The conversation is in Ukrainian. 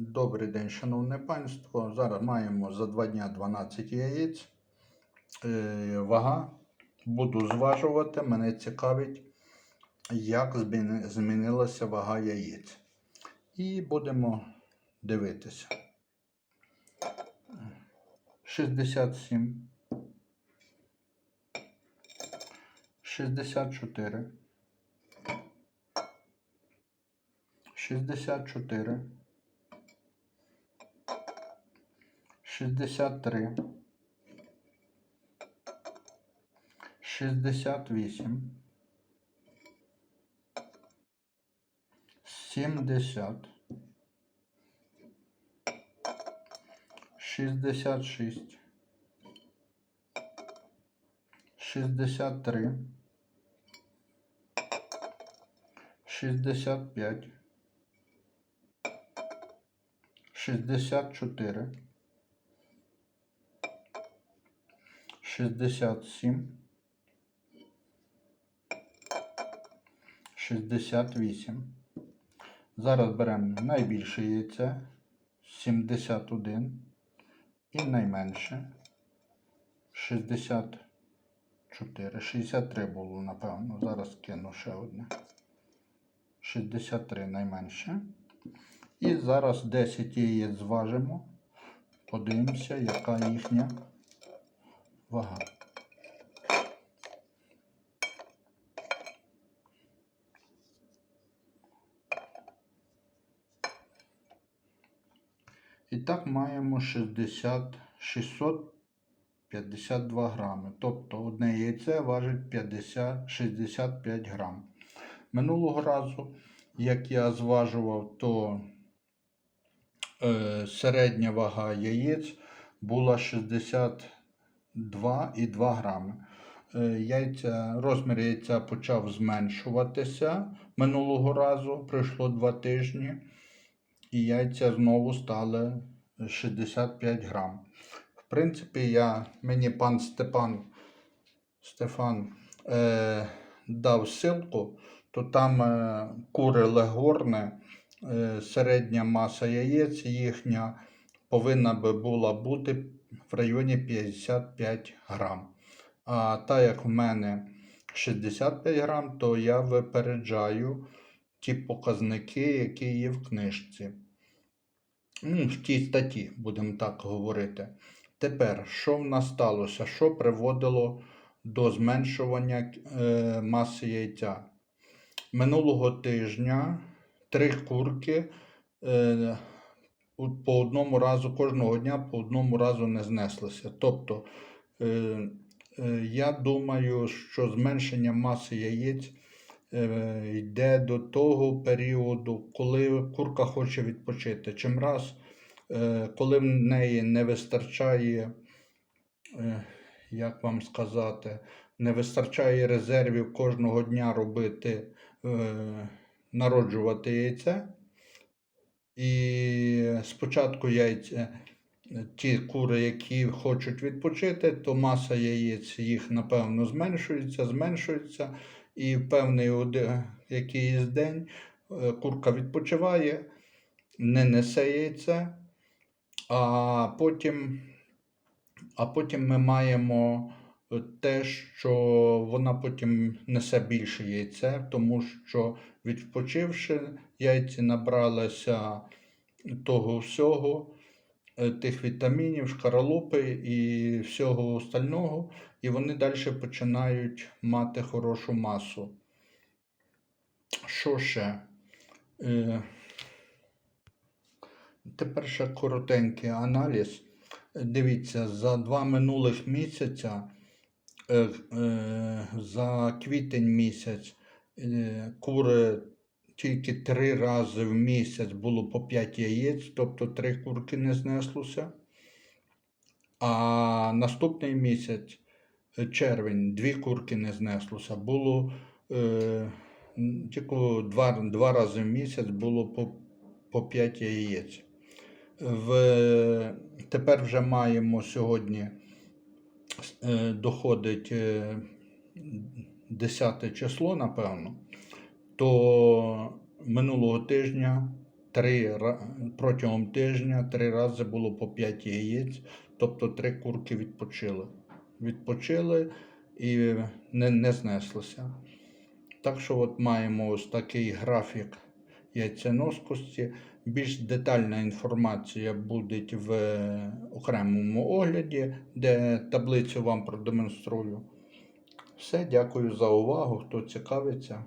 Добрий день, шановне панство. Зараз маємо за два дня 12 яєць. Е, Вага. Буду зважувати. Мене цікавить, як змінилася вага яєць. І будемо дивитися. 67. 64. 64. 63, 68, 70, 66, 63, 65, 64, 67, 68. Зараз беремо найбільше яйце 71 і найменше 64. 63 було, напевно. Зараз кину ще одне. 63 найменше. І зараз 10 яєць зважимо. Подивимося, яка їхня вага. І так маємо 60, 652 грами. Тобто одне яйце важить 50, 65 грам. Минулого разу, як я зважував, то е, середня вага яєць була 62,2 грами. Е, Яйця, розмір яйця почав зменшуватися минулого разу, пройшло 2 тижні, і яйця знову стали 65 грам. В принципі, я, мені пан Степан Стефан е, дав ссылку, то там е, кури легорне, е, середня маса яєць їхня повинна би була бути в районі 55 грам. А так як в мене 65 грам, то я випереджаю ті показники, які є в книжці. Ну, в тій статті, будемо так говорити. Тепер, що в нас сталося? Що приводило до зменшування е, маси яйця? Минулого тижня три курки е, по одному разу, кожного дня по одному разу не знеслися. Тобто, е, е, я думаю, що зменшення маси яєць е, йде до того періоду, коли курка хоче відпочити. Чим раз, е, коли в неї не вистачає, е, як вам сказати, не вистачає резервів кожного дня робити, е, народжувати яйце. І спочатку яйця, ті кури, які хочуть відпочити, то маса яєць їх, напевно, зменшується, зменшується. І в певний якийсь день е, курка відпочиває, не несе яйце, а потім, а потім ми маємо е, те, що вона потім несе більше яйце, тому що відпочивши, яйці набралися того всього, е, тих вітамінів, шкаралупи і всього остального, і вони далі починають мати хорошу масу. Що ще? Е, Тепер ще коротенький аналіз. Дивіться, за два минулих місяця, за квітень місяць, е, кури тільки три рази в місяць було по 5 яєць, тобто три курки не знеслося. А наступний місяць, е, червень, дві курки не знеслося. Було е, тільки два, два рази в місяць було по, по 5 яєць. В, тепер вже маємо сьогодні е, доходить е, 10 число, напевно, то минулого тижня три, протягом тижня три рази було по 5 яєць, тобто три курки відпочили. Відпочили і не, не знеслися. Так що от маємо ось такий графік яйценоскості. Більш детальна інформація буде в е, окремому огляді, де таблицю вам продемонструю. Все, дякую за увагу. Хто цікавиться,